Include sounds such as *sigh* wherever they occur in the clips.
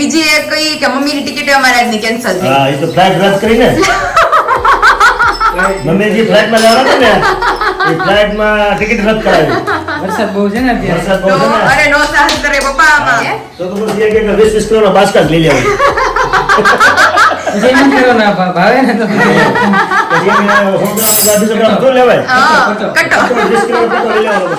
બીજી એક કઈ કે મમ્મીની ટિકિટ અમારે આજની કેન્સલ થઈ. હા એ તો ફ્લાઇટ રદ કરીને. *laughs* મમ્મીજી ફ્લાઇટમાં જવાના ને? એ ફ્લાઇટમાં ટિકિટ રદ કરાવી. વરસાદ બહુ છે ને અત્યારે? વરસાદ બહુ છે ને? અરે નો સાહસ કરે પપ્પા આમાં. તો તો પછી કે એક વીસ વીસ કિલોનો બાસ્કા લઈ લેવું. જેમ કરો ના ભાવે ને તો? પછી તો લેવાય. કટો. કિલો લઈ લેવાનો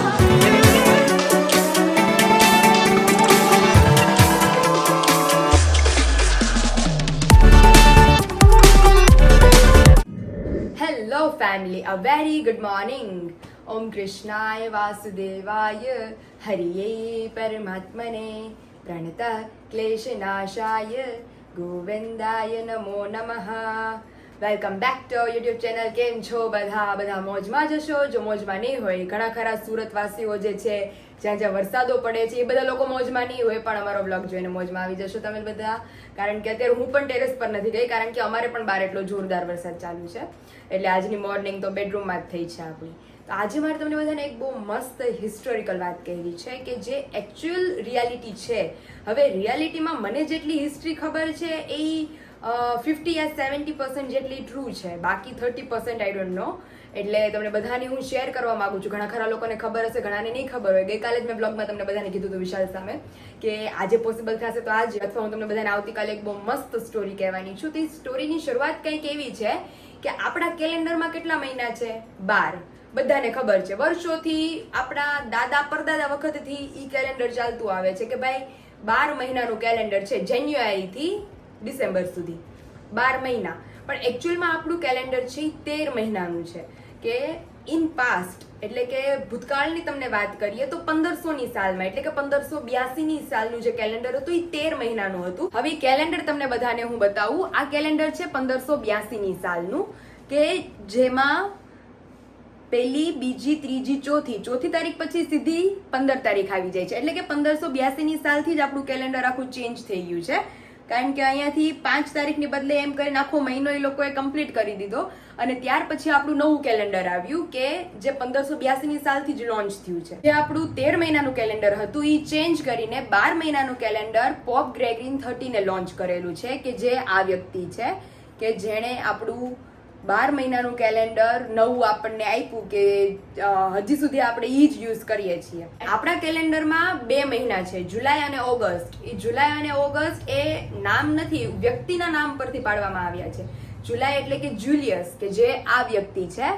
family, a very good morning. Om Krishnaya Vasudevaya. Hariye Paramatmane. Pranata Kleshanashaya. Govindaya Namo Namaha. Welcome back to YouTube channel કેમ છો બધા? બધા મોજમાં જશો જો મોજમાં નહીં હોય ઘણા ખરા સુરતવાસીઓ જે છે, જ્યાં જ્યાં વરસાદો પડે છે, એ બધા લોકો મોજમાં નહીં હોય, પણ અમારો બ્લોગ જોઈને મોજમાં આવી જશો તમે બધા. કારણ કે અત્યારે હું પણ ટેરેસ પર નથી ગઈ, કારણ કે અમારે પણ બહાર એટલો જોરદાર વરસાદ ચાલુ છે. એટલે આજની મોર્નિંગ તો બેડરૂમમાં જ થઈ છે આપણી. તો આજે મારે તમને બધાને એક બહુ મસ્ત હિસ્ટોરિકલ વાત કહેવી છે કે જે એકચ્યુઅલ રિયાલિટી છે. હવે રિયાલિટીમાં મને જેટલી હિસ્ટ્રી ખબર છે, એ ફિફ્ટી યા સેવન્ટી પર્સન્ટ જેટલી ટ્રુ છે. બાકી thirty percent I don't know એટલે તમને બધાની હું શેર કરવા માંગુ છું. ઘણા ખરા લોકોને ખબર હશે, ઘણાને નહીં ખબર હોય. ગઈકાલે જ મેં બ્લોગમાં તમને બધાને કીધું હતું વિશાલ સામે કે આજે પોસિબલ થશે તો આજે અથવા હું તમને બધાને આવતીકાલે એક બહુ મસ્ત સ્ટોરી કહેવાની છું. તો સ્ટોરીની શરૂઆત કંઈક એવી છે કે આપણા કેલેન્ડરમાં કેટલા મહિના છે? બાર. બધાને ખબર છે. વર્ષોથી આપણા દાદા પરદાદા વખતથી ઈ કેલેન્ડર ચાલતું આવે છે કે ભાઈ બાર મહિનાનું કેલેન્ડર છે. જાન્યુઆરીથી ડિસેમ્બર સુધી. બાર મહિના. પણ એકચ્યુઅલમાં આપણું કેલેન્ડર છે તેર મહિનાનું છે. કે ઇન પાસ્ટ એટલે કે ભૂતકાળની તમને વાત કરીએ તો પંદરસોની સાલમાં, એટલે કે પંદરસો બ્યાસીની સાલનું જે કેલેન્ડર હતું એ તેર મહિનાનું હતું. હવે કેલેન્ડર તમને બધાને હું બતાવું. આ કેલેન્ડર છે પંદરસો બ્યાસીની સાલનું, કે જેમાં પહેલી, બીજી, ત્રીજી, ચોથી ચોથી તારીખ પછી સીધી પંદર તારીખ આવી જાય છે. એટલે કે પંદરસો બ્યાસીની સાલથી જ આપણું કેલેન્ડર આખું ચેન્જ થઈ ગયું છે. કારણ કે અહીંયાથી પાંચ તારીખની બદલે એમ કરીને આખો મહિનો એ લોકોએ કમ્પ્લીટ કરી દીધો. અને ત્યાર પછી આપણું નવું કેલેન્ડર આવ્યું કે જે પંદરસો બ્યાસીની સાલથી જ લોન્ચ થયું છે. જે આપણું તેર મહિનાનું કેલેન્ડર હતું એ ચેન્જ કરીને બાર મહિનાનું કેલેન્ડર પોપ ગ્રેગરીન થર્ટીને લોન્ચ કરેલું છે, કે જે આ વ્યક્તિ છે, કે જેણે આપણું બાર મહિનાનું કેલેન્ડર નવું આપણને આપ્યું કે હજી સુધી આપણે એ જ યુઝ કરીએ છીએ. આપણા કેલેન્ડરમાં બે મહિના છે, જુલાઈ અને ઓગસ્ટ. એ જુલાઈ અને ઓગસ્ટ એ નામ નથી, વ્યક્તિના નામ પરથી પાડવામાં આવ્યા છે. જુલાઈ એટલે કે જુલિયસ, કે જે આ વ્યક્તિ છે,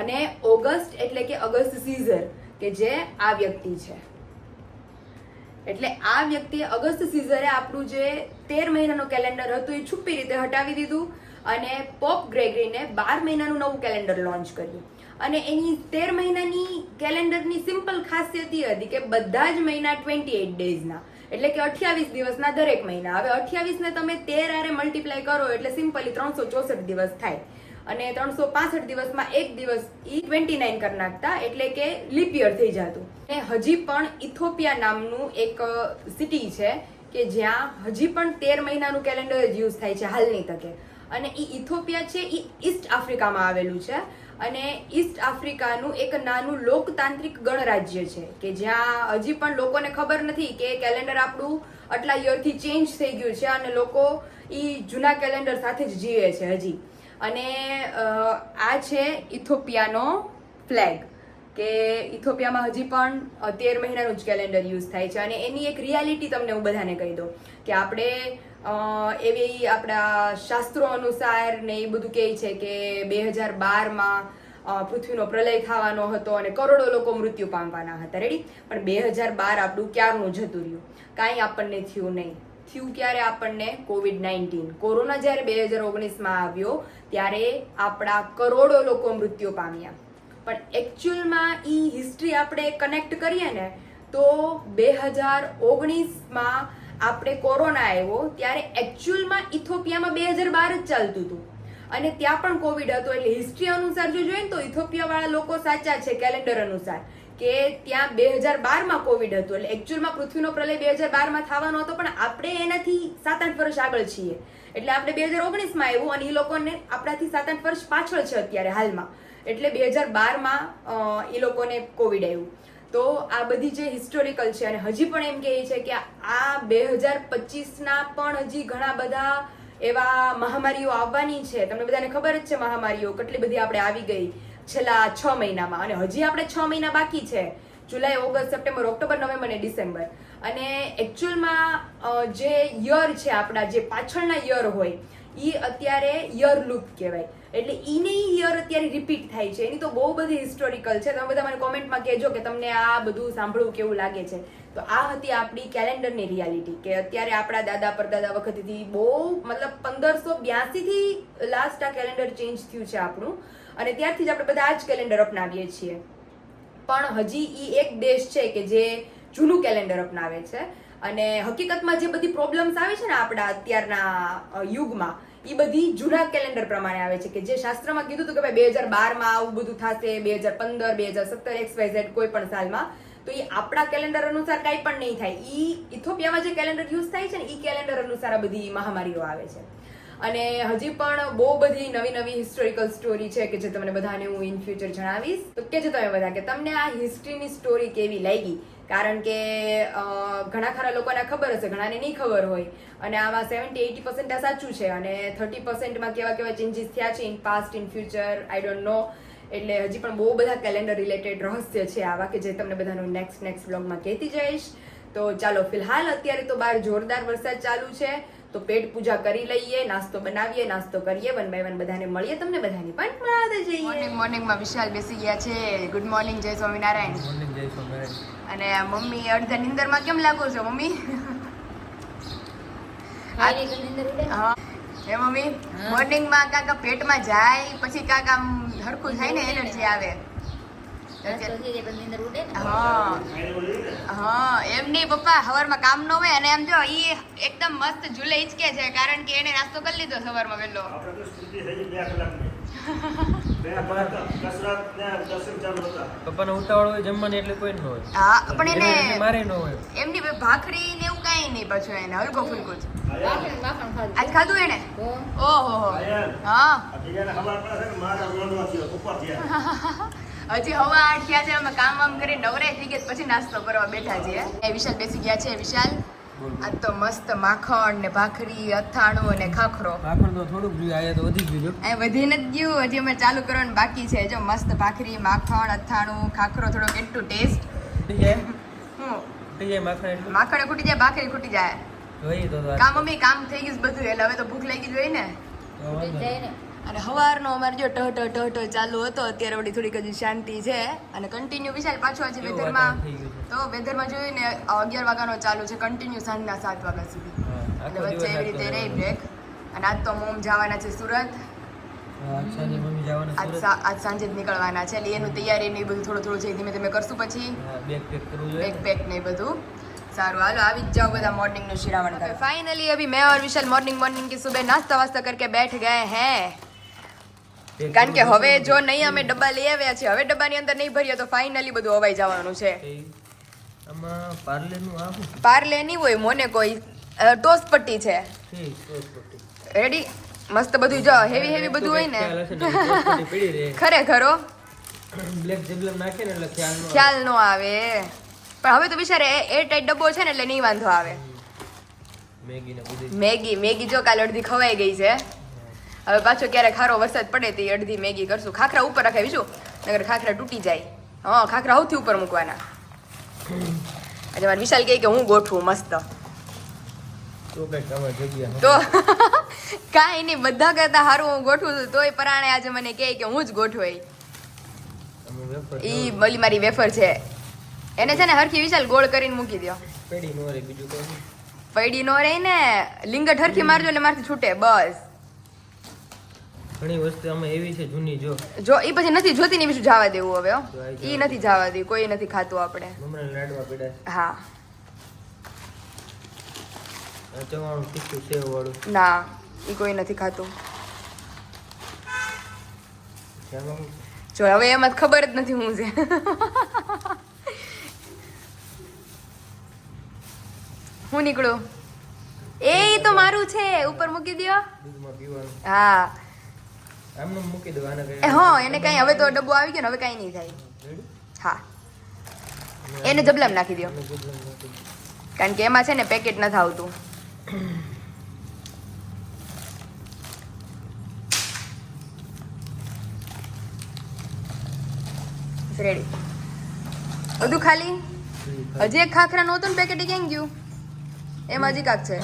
અને ઓગસ્ટ એટલે કે અગસ્ત સીઝર, કે જે આ વ્યક્તિ છે. એટલે આ વ્યક્તિએ અગસ્ત સીઝરે આપણું જે તેર મહિનાનું કેલેન્ડર હતું, એ છુપી રીતે હટાવી દીધું. અને પોપ ગ્રેગરીને બાર મહિનાનું નવું કેલેન્ડર લોન્ચ કર્યું. અને એની તેર મહિનાની કેલેન્ડરની સિમ્પલ ખાસિયત એ હતી કે બધા જ મહિના ટ્વેન્ટી એટ ડેઝના એટલે કે અઠ્યાવીસ દિવસના દરેક મહિના. હવે અઠ્યાવીસને તમે તેર આરે મલ્ટીપ્લાય કરો એટલે સિમ્પલી ત્રણસો ચોસઠ દિવસ થાય. અને ત્રણસો પાસઠ દિવસમાં એક દિવસ ઈ ટ્વેન્ટી નાઇન કરી નાખતા એટલે કે લિપિયર થઈ જતું. અને હજી પણ ઇથોપિયા નામનું એક સિટી છે કે જ્યાં હજી પણ તેર મહિનાનું કેલેન્ડર જ યુઝ થાય છે હાલની તકે. અને એ ઇથોપિયા છે એ ઈસ્ટ આફ્રિકામાં આવેલું છે. અને ઈસ્ટ આફ્રિકાનું એક નાનું લોકતાંત્રિક ગણરાજ્ય છે, કે જ્યાં હજી પણ લોકોને ખબર નથી કે કેલેન્ડર આપણું આટલા યરથી ચેન્જ થઈ ગયું છે અને લોકો એ જૂના કેલેન્ડર સાથે જ જીવે છે હજી. અને આ છે ઇથોપિયાનો ફ્લેગ, કે ઇથોપિયામાં હજી પણ તેર મહિનાનું જ કેલેન્ડર યુઝ થાય છે. અને એની એક રિયાલિટી તમને હું બધાને કહી દઉં, કે આપણે એવી આપણા શાસ્ત્રો અનુસાર ને એ બધું કહે છે કે બે હજાર બારમાં પૃથ્વીનો પ્રલય થવાનો હતો અને કરોડો લોકો મૃત્યુ પામવાના હતા. રેડી પણ બે હજાર બાર આપણું ક્યારનું જતું રહ્યું? કાંઈ આપણને થયું નહીં. થયું ક્યારે આપણને? કોવિડ નાઇન્ટીન કોરોના જ્યારે બે હજાર ઓગણીસમાં આવ્યો, ત્યારે આપણા કરોડો લોકો મૃત્યુ પામ્યા. પણ એકચ્યુઅલમાં એ હિસ્ટ્રી આપણે કનેક્ટ કરીએ ને, તો બે હજાર ઓગણીસમાં આપણે કોરોના આવ્યો ત્યારે એકચ્યુઅલમાં ઇથોપિયામાં બે હજાર બાર જ ચાલતું હતું. અને ત્યાં પણ કોવિડ હતો એટલે હિસ્ટ્રી અનુસાર જો જોઈએ ને તો ઇથોપિયા વાળા લોકો સાચા છે કેલેન્ડર અનુસાર. કે ત્યાં બે હજાર બારમાં કોવિડ હતું, એટલે એકચ્યુઅલમાં પૃથ્વીનો પ્રલય બે હજાર બારમાં થવાનો હતો, પણ આપણે એનાથી સાત આઠ વર્ષ આગળ છીએ. એટલે આપણે બે હજાર ઓગણીસમાં આવ્યું અને એ લોકોને આપણાથી સાત આઠ વર્ષ પાછળ છે અત્યારે હાલમાં. એટલે બે હજાર બારમાં એ લોકોને કોવિડ આવ્યું. તો આ બધી જે હિસ્ટોરિકલ છે અને હજી પણ એમ કહે છે કે આ બે હજાર પચીસના પણ હજી ઘણા બધા એવા મહામારીઓ આવવાની છે. તમને બધાને ખબર જ છે મહામારીઓ કેટલી બધી આપણે આવી ગઈ છેલ્લા છ મહિનામાં. અને હજી આપણે છ મહિના બાકી છે. July, August, September, October, November અને ડિસેમ્બર. અને એકચ્યુઅલમાં જે યર છે આપણા, જે પાછળના યર હોય એ અત્યારે યર લૂપ કહેવાય. એટલે ઈને યર અત્યારે રિપીટ થાય છે. એની તો બહુ બધી હિસ્ટોરિકલ છે. તમે બધા મને કોમેન્ટમાં કહેજો કે તમને આ બધું સાંભળવું કેવું લાગે છે. તો આ હતી આપણી કેલેન્ડરની રિયાલિટી કે અત્યારે આપણા દાદા પરદાદા વખતથી બહુ, મતલબ પંદરસો બ્યાસીથી લાસ્ટ આ કેલેન્ડર ચેન્જ થયું છે આપણું. અને ત્યારથી જ આપણે બધા આ જ કેલેન્ડર અપનાવીએ છીએ. પણ હજી એ એક દેશ છે કે જે જૂનું કેલેન્ડર અપનાવે છે. અને હકીકતમાં જે બધી પ્રોબ્લેમ્સ આવે છે ને આપણા અત્યારના યુગમાં એ બધી જૂના કેલેન્ડર પ્રમાણે આવે છે કે જે શાસ્ત્રમાં કીધું હતું કે ભાઈ બે હજાર બારમાં આવું બધું થશે, બે હજાર પંદર, બે હજાર સત્તર એક્સ વાય ઝેડ કોઈ પણ સાલમાં, તો એ આપણા કેલેન્ડર અનુસાર કાંઈ પણ નહીં થાય. એ ઇથોપિયામાં જે કેલેન્ડર યુઝ થાય છે ને એ કેલેન્ડર અનુસાર આ બધી મહામારીઓ આવે છે. અને હજી પણ બહુ બધી નવી નવી હિસ્ટોરિકલ સ્ટોરી છે કે જે તમને બધાને હું ઇન ફ્યુચર જણાવીશ. તો કેજો તમે બધા કે તમને આ હિસ્ટ્રીની સ્ટોરી કેવી લાગી? કારણ કે ઘણા ખરા લોકોને ખબર હશે, ઘણાને નહીં ખબર હોય. અને આમાં સેવન્ટી એટી પર્સન્ટ આ સાચું છે. અને થર્ટી પર્સન્ટમાં કેવા કેવા ચેન્જીસ થયા છે in past in future I don't know એટલે હજી પણ બહુ બધા કેલેન્ડર રિલેટેડ રહસ્ય છે આવા કે જે તમને બધાનું નેક્સ્ટ નેક્સ્ટ બ્લોગમાં કહેતી જઈશ. તો ચાલો, ફિલહાલ અત્યારે તો બહાર જોરદાર વરસાદ ચાલુ છે. તો પેટ પૂજા કરી લઈએ નાસ્તો બનાવીએ નાસ્તો કરીએ વન બાય વન બધાને મળીએ તમને બધાને પણ મળાવતા જઈએ મોર્નિંગ મોર્નિંગમાં વિશાલ બેસી ગયા છે. ગુડ મોર્નિંગ જય સ્વામિનારાયણ. મોર્નિંગ જય સ્વામિનારાયણ. અને મમ્મી અડધા નિંદરમાં કેમ લાગો છો મમ્મી? હા હે. મમ્મી? મોર્નિંગમાં કાકા પેટમાં જાય પછી કાકા આમ હરખું થાય ને એનર્જી આવે. હા. હા એમ નહીં પપ્પા સવારમાં કામ ન હોય અને એમ જો એ એકદમ મસ્ત ઝૂલે હિચકે છે કારણ કે એને નાસ્તો કરી લીધો સવારમાં વહેલો. આપણે તો સ્તુતિ થઈ ગઈ બે કલાકની. બે કલાક કસરત ને દર્શન ચાલુ હતા. પપ્પાને ઉતાવળ હોય જમવાની એટલે કોઈ ન હોય. હા પણ એને એને મારે ન હોય. એમની ભાખરી ને એવું કાંઈ નહીં પાછું એને હલકો ફુલકો જ. આજ ખાધું એને? ઓહો હા. *laughs* ને. હજી હવા આઠ્યા છે અમે કામ વામ કરી નવરાય થઈ ગયા પછી નાસ્તો કરવા બેઠા છીએ. એ વિશાલ બેસી ગયા છે વિશાલ. આ તો મસ્ત માખણ ને ભાખરી અથાણું અને ખાખરો. ભાખર તો થોડુંક જોઈએ આયા તો વધી ગયું એ વધી નથી ગયું હજી અમે ચાલુ કરવાનું બાકી છે જો મસ્ત ભાખરી માખણ અથાણું ખાખરો થોડો કેટલું ટેસ્ટ ખૂટી જાય? હું? ખૂટી જાય માખણ માખણ ખૂટી જાય ભાખરી ખૂટી જાય. જોઈએ તો તો કામ મમ્મી કામ થઈ ગયું બધું એટલે હવે તો ભૂખ લાગી જ હોય ને. વાંધો નહીં. અને સવારનો અમારે જો ટ ટ ટ ટ ચાલુ હતો અત્યારે વળી થોડીક હજી શાંતિ છે અને કન્ટિન્યુ વિશાલ પાછું હજી કેવું વેધરમાં વાતાવરણ થઈ ગયું છે. તો વેધરમાં જોયું ને અગિયાર વાગ્યાનો ચાલુ છે કન્ટિન્યુ સાંજના સાત વાગ્યા સુધી હા, એટલે આખો વચ્ચે દિવસ એવી રીતે આટલો રહી રહેવાનો. બ્રેક અને આજ તો મોમ જવાના છે સુરત હા, આજ સાંજે મમ્મી જવાના આજ સુરત. સા- આજ સાંજે જ નીકળવાના છે એટલે એનું તૈયારી ને એ બધું થોડું થોડું છે ધીમે ધીમે કરશું પછી હા, બેગ પેક કરવું જોઈએ બેગ પેક ને એ બધું સારું હાલો આવી જ જાઓ બધા મોર્નિંગ નું શ્રાવણ कर फाइनली अभी मैं और विशाल मॉर्निंग मॉर्निंग की सुबह नाश्ता वास्ता करके बैठ गए हैं પેક કારણ કે હવે જો નહીં અમે ડબ્બા લઈ આવ્યા છે હવે ડબ્બાની અંદર નહીં ભરીએ તો ફાઇનલી બધું અવાઈ જવાનું છે? પાર્લે નહીં હોય મોને કોઈ ટોસ પટ્ટી છે. રેડી મસ્ત બધું જો હેવી હેવી બધું હોય ને. *laughs* ખરેખર હો. ખ્યાલ ન આવે. પણ હવે તો બિચારે એ ટાઈટ ડબ્બો છે ને એટલે નહીં વાંધો આવે. મેગી મેગી જો કાલ અડધી ખવાઈ ગઈ છે. હવે પાછો ક્યારેક ખારો વરસાદ પડે તો અડધી મેગી કરશું. ખાખરા ઉપર બીજું નગર ખાખરા તૂટી જાય. હા ખાખરા સૌથી ઉપર મૂકવાના. આજે મારે વિશાલ કહે કે હું ગોઠવું મસ્ત. તો *laughs* કાંઈ નહીં બધા કરતા સારું હું ગોઠવું છું. તોય પરાણે આજે મને કહે કે હું જ વેફર ઈ મલી મારી વેફર છે. એને છે ને હરખી વિશાલ ગોળ કરીને મૂકી દો પડી નો રે બીજું કોઈ પડી નો રે ને લિંગટ હરખી મારજો એટલે મારથી છૂટે બસ. ઘણી વસ્તુ આમાં એવી છે જૂની જો. જો ઈ પછી નથી જોતી ને બીજું જવા દેવું હવે. ઈ નથી જવા દેવું કોઈ નથી ખાતું આપણે. મમરા લાડવા પડ્યા હા. ચવાણું તીખું સેવ વાળું. ના ઈ કોઈ નથી ખાતું. જો હવે એમાં ખબર જ નથી હું છે. હું નીકળું? એ તો મારું છે ઉપર મૂકી દ્યો. હા. આમને મૂકી દો આને એ હા એને કઈ હવે તો ડબ્બો આવી ગયો ને હવે કઈ નહીં થાય. હા. એને જબલામ નાખી દો. કારણ કે એમાં છે ને પેકેટ નથી આવતું. રેડી બધું ખાલી? હજી એક ખાખરા નહોતું ને પેકેટ ક્યાં ગયું? એમાં હજી કાક છે.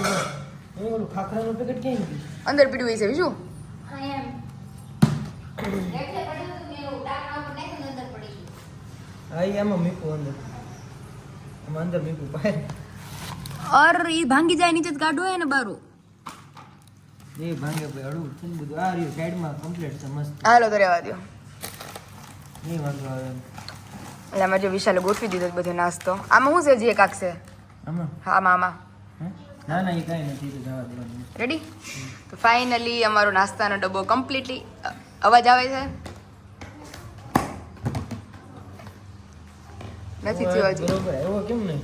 એ ઓલું ખાખરાનું પેકેટ ક્યાં ગયું અંદર પીડ્યું હોય છે બીજું? હા અર ઈ ભાંગી જાય નીચે જ કાઢો હોય ને બારું. એ ભાંગે ભાઈ છે ને બધું. આ રહ્યું સાઈડમાં કમ્પ્લીટ છે મસ્ત. હાલો તો રહેવા દો નહીં વાંધો આવે. એમ. એટલે આમાં જો વિશાલે ગોઠવી દીધો બધો નાસ્તો. આમાં શું છે જે કાક છે? હા હે? ના ના એ કાંઈ નથી તો રેડી તો ફાઇનલી અમારો નાસ્તાનો ડબ્બો કમ્પ્લીટલી અવાજ આવે છે? નથી થયો હજી. બરોબર એવો કેમ નહીં?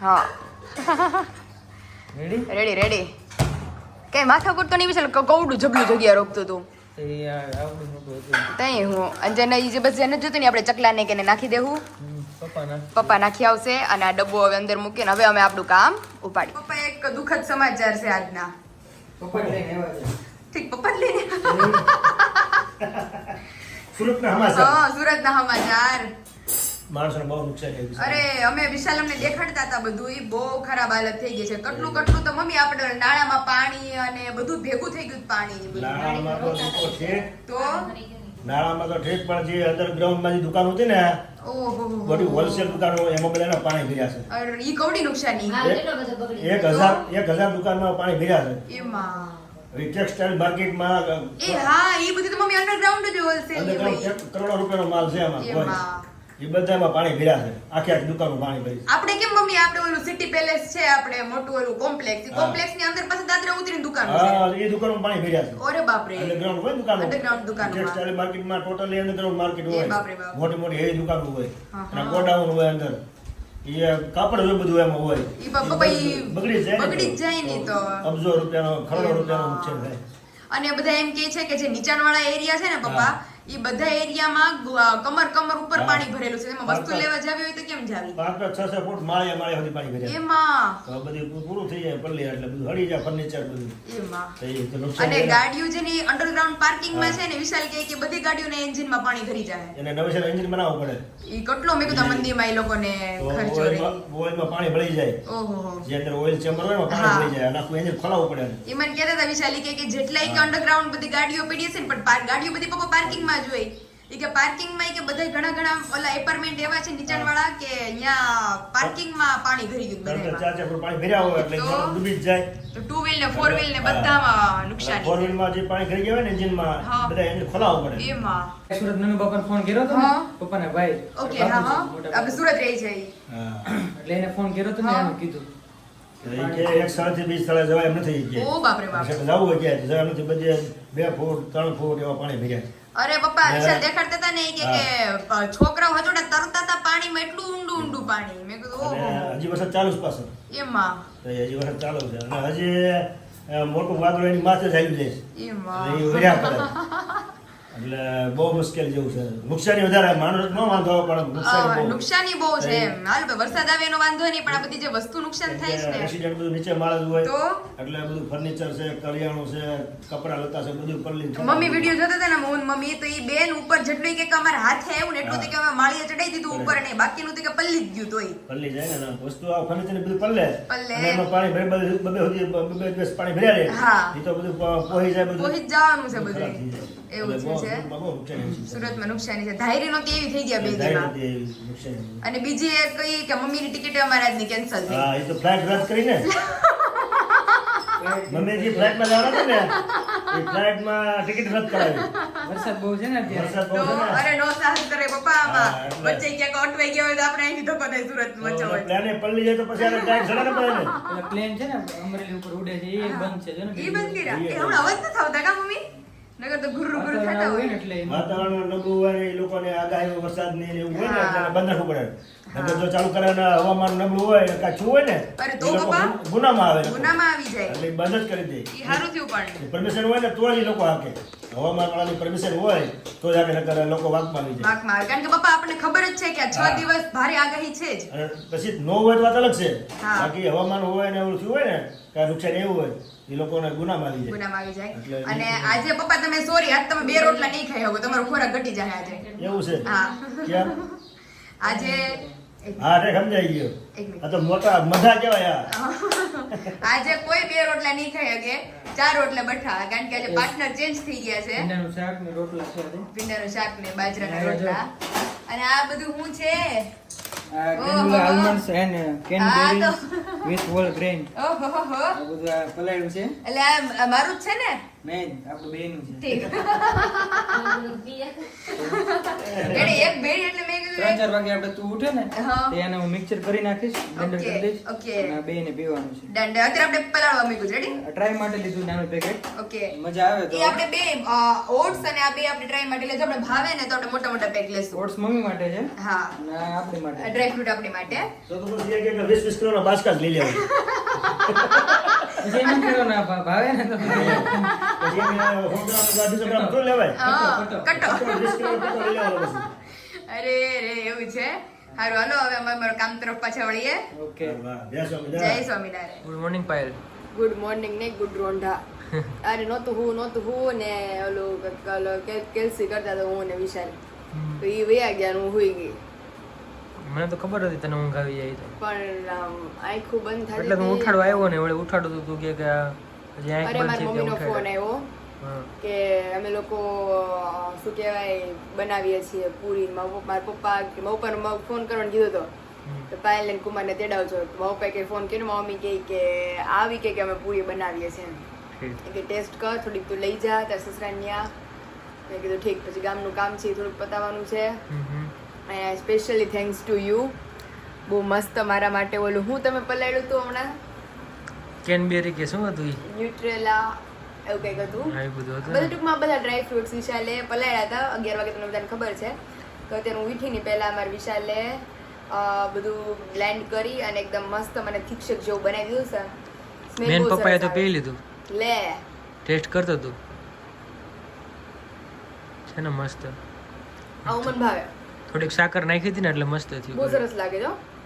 હા. રેડી રેડી રેડી કઈ માથા તો નહીં વિશે કવડું જબલું જગ્યા રોકતું તું. તઈ હું અંજને ઈ જે બસ જેને જોતું ને આપણે ચકલાને કે એને નાખી દેવું પપ્પા નાખી આવશે અને આ ડબ્બો હવે અંદર મૂકીને હવે અમે આપણું કામ ઉપાડી પપ્પા એક દુઃખદ સમાચાર છે આજના. પપ્પા લઈને આવ્યા ઠીક પપ્પા લઈને સુરતના હમાસા હા સુરતના સમાચાર. માણસોને બહુ નુકસાન થયું અરે અમે વિશાલ અમને દેખાડતા હતા બધું એ બહુ ખરાબ હાલત થઈ ગઈ છે. કટલું કટલું તો મમ્મી આપણે નાળામાં પાણી અને બધું ભેગું થઈ ગયું પાણી ને નાણામાં તો છે. તો? નાણામાં તો ઠીક પણ જે અંડરગ્રાઉન્ડમાં જે દુકાન હતી ને ઓહો. બધી હોલસેલ દુકાનો એમાં બધાના પાણી ભર્યા છે. ઈ કવડી નુકસાની. એક હજાર એક હજાર દુકાનમાં પાણી ભર્યા છે. એમાં. ટેક્સટાઇલ માર્કેટમાં એ હા ઈ બધું તો મમ્મી અંડરગ્રાઉન્ડ જ હોલસેલ કરોડો રૂપિયાનો માલ છે. એમાં. એ બધામાં પાણી ભર્યા છે. આખી આખી દુકાનો પાણી ભરી આપડે આપણે કેમ મમ્મી આપણે ઓલું સિટી પેલેસ છે આપણે મોટું ઓલું કોમ્પ્લેક્સ. કોમ્પ્લેક્સની અંદર પાસે દાદરા ઉતરીને દુકાન હા એ દુકાનમાં પાણી ભર્યા છે. ઓરે બાપરે. અંડરગ્રાઉન્ડ હોય ને દુકાનો Underground ટેક્સટાઇલ માર્કેટમાં ટોટલી અંડરગ્રાઉન્ડ માર્કેટ હોય. મોટી મોટી હેવી દુકાનો હોય. અને ગોડાઉન હોય અંદર. એ કાપડ હોય બધું એમાં હોય. ઈ બાપા ઈ બગડી જાય બગડી જાય ને તો. અબજો રૂપિયાનો કરોડો રૂપિયાનો નુકસાન થાય અને બધા એમ કે છે કે જે નીચાણવાળા એરિયા છે ને પપ્પા ઈ બધા એરિયામાં કમર કમર ઉપર પાણી ભરેલું છે. એમાં વસ્તુ લેવા જાવી હોય તો કેમ જાવી? પાંચ પાંચ છ છ ફૂટ માળે માળે સુધી પાણી ભર્યા એમાં? તો બધી પૂરું થઈ જાય પલ્લી એટલે બધું હળી જાય ફર્નિચર બધું. એમાં. એ અને ગાડીઓ જે ની અંડરગ્રાઉન્ડ પાર્કિંગમાં માં છે ને વિશાલ કહે કે બધી ગાડીઓને એન્જિનમાં પાણી ભરી જાય. એને નવેસર એન્જિન બનાવવું પડે. એ કેટલો મેં કીધું મંદિર મંદિરમાં એ લોકોને ખર્ચો ઓઇલમાં ઓઇલમાં પાણી ભળી જાય. ઓહો. જે અંદર ઓઇલ ચેમ્બર હોય એમાં પાણી ભળી જાય. અને આખું એન્જિન ખોલાવવું પડે એને. મને કહેતા હતા વિશાલી કે જેટલાય કે અંડરગ્રાઉન્ડ બધી ગાડીઓ પડી હશે ને પણ ગાડીઓ બધી પપ્પા પાર્કિંગમાં જ હોય. ઈ કે પાર્કિંગમાં કે બધા ઘણા ઘણા ઓલા એપાર્ટમેન્ટ એવા છે નીચાણવાળા કે અહીંયા પાર્કિંગમાં પાણી ભરી ગયું બધા ચાર ચાર પાણી ભર્યા હોય એટલે ડૂબી જાય. તો ટુ વ્હીલ ને ફોર વ્હીલ ને. બધામાં નુકસાન ફોર વ્હીલમાં જે પાણી ભરી ગયા હોય ને એન્જિનમાં બધા એન્જિન ખોલાવવું પડે. એમાં. સુરત નનુ બાપાને ફોન કર્યો તો ને? ભાઈ ઓકે હા હા. આપણે સુરત રહી છે હા. એટલે એને ફોન કર્યો તો ને. એનું કીધું. એ એક સ્થળેથી બીજ સ્થળે જવાય એમ નથી કે. ઓ બાપરે બાપ. જવું હોય ક્યાંય જવા નથી બધે બે ફૂટ ત્રણ ફૂટ એવા પાણી ભર્યા. અરે પપ્પા વિશાલ દેખાડતા હતા ને કે કે છોકરાઓ હજોડા તરતા હતા પાણીમાં એટલું ઊંડું ઊંડું પાણી. મેં કીધું ઓહો. હજી વરસાદ ચાલુ જ પાછો. એમાં હજી વરસાદ ચાલુ છે. અને હજી મોટું વાદળ એની માથે જ આવી જાય છે. એમાં *laughs* એટલે બહુ મુશ્કેલ જેવું છે નુકસાની વધારે માણસ ન વાંધો પણ નુકસાની બહુ. નુકસાની બહુ છે હાલ વરસાદ આવે એનો વાંધો નહીં પણ આ બધી જે વસ્તુ નુકસાન થાય છે ને બધું નીચે માળ હોય તો? એટલે બધું ફર્નિચર છે કરિયાણું છે કપડા લતા છે બધું પરલી મમ્મી વીડિયો જોતા હતા ને મોહન મમ્મી તો એ બેન ઉપર જેટલું કે અમારા હાથે આવ્યું ને એટલું તો કે અમે માળીએ ચડાઈ દીધું ઉપર ને બાકીનું તો કે પલ્લી જ ગયું તોય પલ્લી જાય ને વસ્તુ આ ફર્નિચર ને બધું પલ્લે પલ્લે. એમાં પાણી ભરે બધું બબે સુધી બબે પાણી ભર્યા રહે હા. એ તો બધું પોહી જાય બધું પોહી જવાનું છે બધું. એવું છે. સુરતમાં નુકસાની છે. ધાયરી નો કેવી થઈ ગયા બે દીમાં એવી. અને બીજી એક કઈ કે મમ્મીની ટિકિટ અમારા આજની કેન્સલ થઈ. હા એ તો ફ્લાઇટ રદ કરીને. *laughs* મમ્મી જે ફ્લાઇટમાં જવાના ને? એ ફ્લાઇટમાં ટિકિટ રદ કરાવી. વરસાદ બહુ છે ને અત્યારે? વરસાદ બહુ છે અરે નો સાહસ કરે પપ્પા આમાં. વચ્ચે ક્યાંક અટવાઈ ગયા હોય તો આપણે અહીંથી ધક્કો થાય સુરત વચ્ચે પ્લેને પલ્લી જાય તો પછી આને ફ્લાઇટ ચડે પડે ને. પ્લેન છે ને અમરેલી ઉપર ઉડે છે એ બંધ છે જો ને એ બંધ કર્યા? એ હમણાં અવાજ નથી આવતા કા મમ્મી? તો ગુરુ ગુરુ થતા હોય એટલે વાતાવરણ નબળું હોય એ લોકોને આગાહી વરસાદ ને એવું હોય ને બંધ રાખવું પડે નકર જો ચાલુ કરે ને હવામાન નબળું હોય કાચું હોય ને અરે તો બાપા. ગુનામાં આવે ગુનામાં આવી જાય. એટલે બંધ જ કરી દે. ઈ હારું થયું પણ. પરમિશન હોય ને તો જ લોકો હાકે. હવામાન વાળાની પરમિશન હોય તો જ હાકે નકર લોકો વાંકમાં આવી જાય. વાંકમાં આવે. કારણ કે બાપા આપણને ખબર જ છે કે 6 દિવસ ભારે આગાહી છે જ. અને પછી નો હોય તો વાત અલગ છે. હા. બાકી હવામાન હોય ને એવું થયું હોય ને કે નુકસાન એવું હોય એ લોકોને ગુનામાં આવી જાય. ગુનામાં આવી જાય. અને આજે પપ્પા તમે સોરી આજ તમે બે રોટલા નહીં ખાઈ શકો તમારો ખોરાક ઘટી જાય આજે. એવું છે? હા. આજે હા રે સમજાઈ ગયો. આ તો મોટા મજા કહેવાય *laughs* આજે કોઈ બે રોટલા નહીં ખાઈ શકે ચાર રોટલા બઠા કારણ કે આજે પાર્ટનર ચેન્જ થઈ ગયા છે. ભીંડાનું શાક ને રોટલા છે આજે. ભીંડાનું શાક ને બાજરાના રોટલા. અને આ બધું છે. ઓહો. હો હો. બધું પલાળ્યું છે. એટલે આ મારું જ છે ને? મેન આપણું બેયનું છે ઠીક એને એક બેડી એટલે મેં ત્રણ ચાર વાગે આપણે તું ઉઠે ને હા. તે એને હું મિક્સર કરી નાખીશ બ્લેન્ડર Okay, કરી દઈશ okay. અને આ પીવાનું છે દંડ અત્યારે આપણે પલાળવા મૂક્યું છે રેડી ટ્રાય માટે લીધું નાનું પેકેટ ઓકે મજા આવે તો એ આપણે બે ઓટ્સ અને આ બે આપણે ટ્રાય માટે લેજો આપણે ભાવે ને તો આપણે મોટા મોટા પેક લેશું ઓટ્સ મમ્મી માટે છે હા અને આપણી માટે ડ્રાય ફ્રૂટ આપણી માટે તો તો પછી એક એક વીસ વીસ કિલોનો બાસ્કા જ લઈ લેવાનો ના ભાવે ને તો તો લેવાય. કટો. અરે રે એવું છે? હારું હાલો હવે અમે અમારું કામ તરફ પાછા વળીએ. ઓકે. જય સ્વામી, જય જય. Swaminarayan. Good morning Payal good morning ને ગુડ રોંઢા. *laughs* અરે નહોતું હું નહોતું હું ને ઓલું કેલ્સી કરતા તો હું ને વિશાલ. તો એ વયા ગયા હું હોઈ ગઈ. મને તો ખબર હતી તને ઊંઘ આવી જાય તો. પણ આમ બંધ થાય એટલે હું ઉઠાડવા આવ્યો ને વળી ઉઠાડું તો કે કે હજી આંખ બંધ છે મમ્મીનો ફોન આવ્યો કે અમે લોકો શું કહેવાય બનાવીએ છીએ પૂરી. મારા પપ્પા મારા પપ્પાનો ફોન કરવાનો કીધો હતો. તો પાયલ ને કુમારને તેડાવજો. મારા પપ્પાએ કે ફોન કર્યો મમ્મી કહે કે આવી કે કે અમે પૂરી બનાવીએ છીએ કે ટેસ્ટ કર થોડીક તું લઈ જા તાર સસરાની ન્યા. મેં કીધું ઠીક પછી ગામનું કામ છે થોડુંક પતાવવાનું છે. અને સ્પેશિયલી થેન્ક્સ ટુ યુ બહુ મસ્ત મારા માટે ઓલું. હું તમે પલાળ્યું હતું હમણાં? કેનબેરી કે શું હતું ન્યુટ્રેલા એવું કંઈક હતું. બધું ટૂંકમાં બધા ડ્રાય ફ્રૂટ્સ વિશાલે પલાળ્યા હતા. અગિયાર વાગે તમને બધાને ખબર છે. તો અત્યારે હું ઉઠીને પહેલા અમારે વિશાલે બધું બ્લેન્ડ કરી અને એકદમ મસ્ત મને થીક્ષક જેવું બનાવી દીધું છે. મેન પપ્પાએ તો પી લીધું. લે. ટેસ્ટ કરતો તું. છે ને મસ્ત. આવું મને ભાવે. થોડીક સાકર નાખી હતી ને એટલે મસ્ત થયું. બહુ સરસ લાગે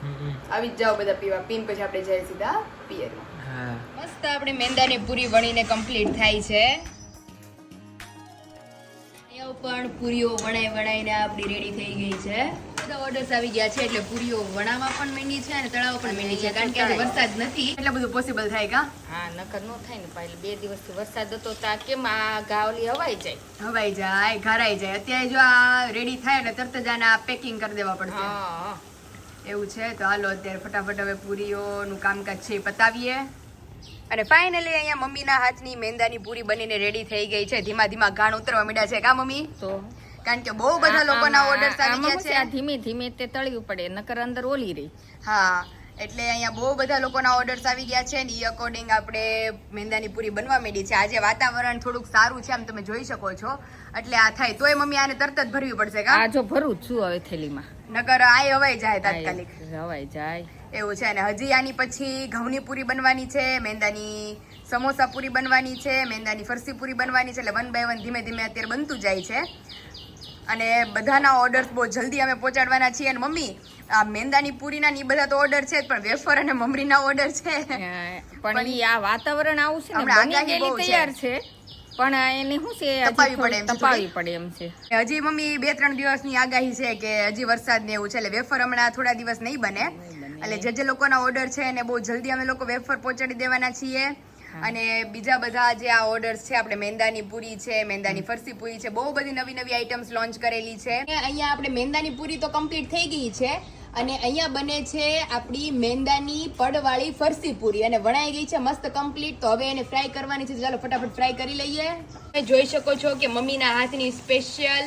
હમ. આવી જ જાઓ બધા પીવા. પીન પછી આપણે જઈએ સીધા પિયરમાં. હા. મસ્ત આપણે મેંદાની પૂરી વણીને કમ્પ્લીટ થાય છે. અહીંયા પણ પૂરીઓ વણાઈ વણાઈને આપણી રેડી થઈ ગઈ છે. બધા ઓર્ડર્સ આવી ગયા છે એટલે પૂરીઓ વણાવવા પણ માંડી છે અને તળાવવા પણ માંડી છે કારણ કે આજે વરસાદ નથી. એટલે બધું પોસિબલ થાય કા? હા નકર નો થાય ને પાછળ બે દિવસથી વરસાદ હતો તો કેમ આ ગાવલી હવાઈ જાય? હવાઈ જાય ઘરાઈ જાય. અત્યારે જો આ રેડી થાય એટલે તરત જ આને પેકિંગ કરી દેવા પડશે. હા. એવું છે? તો હાલો અત્યારે ફટાફટ હવે પૂરીઓનું કામકાજ છે પતાવીએ. અને ફાઇનલી અહીંયા મમ્મીના હાથની મેંદાની પૂરી બનીને રેડી થઈ ગઈ છે. ધીમા ધીમા ઘાણ ઉતરવા માંડ્યા છે. કા મમ્મી? તો? કારણ કે બહુ બધા લોકોના ઓર્ડર્સ આવી ગયા છે, ધીમે ધીમે તે તળવું પડે નકર અંદર ઓલી રહી. હા એટલે અહીંયા બહુ બધા લોકોના ઓર્ડર્સ આવી ગયા છે ને એ અકોર્ડિંગ આપણે મેંદાની પૂરી બનવા માંડી છે. આજે વાતાવરણ થોડુંક સારું છે આમ તમે જોઈ શકો છો. એટલે આ થાય. તોય મમ્મી આને તરત જ ભરવી પડશે કા? આ જો ભરું છું હવે થેલીમાં. નકર આય હવાઈ જાય તાત્કાલિક. હવાઈ જાય. એવું છે અને હજી આની પછી ઘઉંની પૂરી બનવાની છે મેંદાની સમોસા પૂરી બનવાની છે મેંદાની ફરસી પૂરી બનવાની છે. એટલે વન બાય વન ધીમે ધીમે અત્યારે બનતું જાય છે. અને બધાના ઓર્ડર્સ બહુ જલ્દી અમે પહોંચાડવાના છીએ. અને મમ્મી આ મેંદાની પૂરીના ની બધા તો ઓર્ડર છે પણ વેફર અને મમરીના ઓર્ડર છે. પણ આ વાતાવરણ આવું છે ને આગાહી. તૈયાર છે. પણ એને શું છે તપાવી પડે એમ તપાવી પડે એમ છે. હજી મમ્મી બે ત્રણ દિવસની આગાહી છે કે હજી વરસાદ ને એવું છે એટલે વેફર હમણાં થોડા દિવસ નહીં બને. એટલે જે જે લોકોના ઓર્ડર છે એને બહુ જલ્દી અમે લોકો વેફર પહોંચાડી દેવાના છીએ. અને બીજા બધા જે આ ઓર્ડર્સ છે આપણે મેંદાની પૂરી છે મેંદાની ફરસી પૂરી છે બહુ બધી નવી નવી આઈટમ્સ લોન્ચ કરેલી છે. અહીંયા આપણે મેંદાની પૂરી તો કમ્પ્લીટ થઈ ગઈ છે. અને અહીંયા બને છે આપણી મેંદાની પડવાળી ફરસી પૂરી. અને વણાઈ ગઈ છે મસ્ત કમ્પ્લીટ તો હવે એને ફ્રાય કરવાની છે. ચાલો ફટાફટ ફ્રાય કરી લઈએ. તમે જોઈ શકો છો કે મમ્મીના હાથની સ્પેશિયલ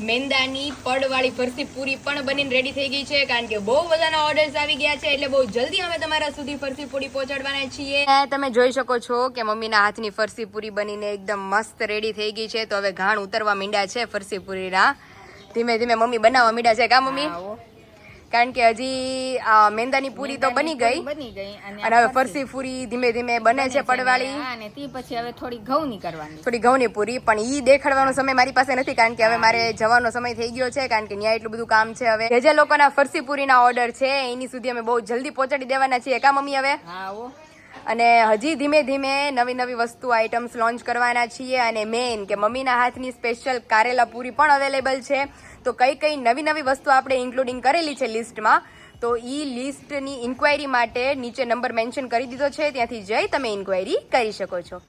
મેંદાની પડવાળી ફરસી પૂરી પણ બનીને રેડી થઈ ગઈ છે કારણ કે બહુ બધાના ઓર્ડર્સ આવી ગયા છે એટલે બહુ જલ્દી અમે તમારા સુધી ફરસી પૂરી પહોંચાડવાના છીએ. તમે જોઈ શકો છો કે મમ્મીના હાથની ફરસી પૂરી બનીને એકદમ મસ્ત રેડી થઈ ગઈ છે. તો હવે ઘાણ ઉતરવા મીંડા છે ફરસી પૂરીના. ધીમે ધીમે મમ્મી બનાવવા મીંડા છે. કા મમ્મી? કારણ કે હજી મેંદાની પૂરી તો બની ગઈ. બની ગઈ અને હવે ફરસી. પૂરી ધીમે ધીમે બને છે પડવાળી અને તે પછી હવે થોડી ઘઉંની કરવાની. થોડી ઘઉંની પૂરી પણ ઈ દેખાડવાનો સમય મારી પાસે નથી કારણ કે હવે મારે જવાનો સમય થઈ ગયો છે કારણ કે ત્યાં એટલું બધું કામ છે હવે. જે જે લોકોના ફરસી પૂરીના ઓર્ડર છે એની સુધી અમે બહુ જલ્દી પહોંચાડી દેવાના છીએ. કા મમ્મી હવે? હા અને હજી ધીમે ધીમે નવી નવી વસ્તુ આઇટમ્સ લોન્ચ કરવાના છીએ અને મેઇન કે મમ્મીના હાથની સ્પેશિયલ કારેલા પૂરી પણ અવેલેબલ છે. તો કઈ કઈ નવી નવી વસ્તુ આપણે ઇન્ક્લુડિંગ કરેલી છે લિસ્ટમાં તો ઈ લિસ્ટની ઇન્ક્વાયરી માટે નીચે નંબર મેન્શન કરી દીધો છે, ત્યાંથી જઈ તમે ઇન્ક્વાયરી કરી શકો છો.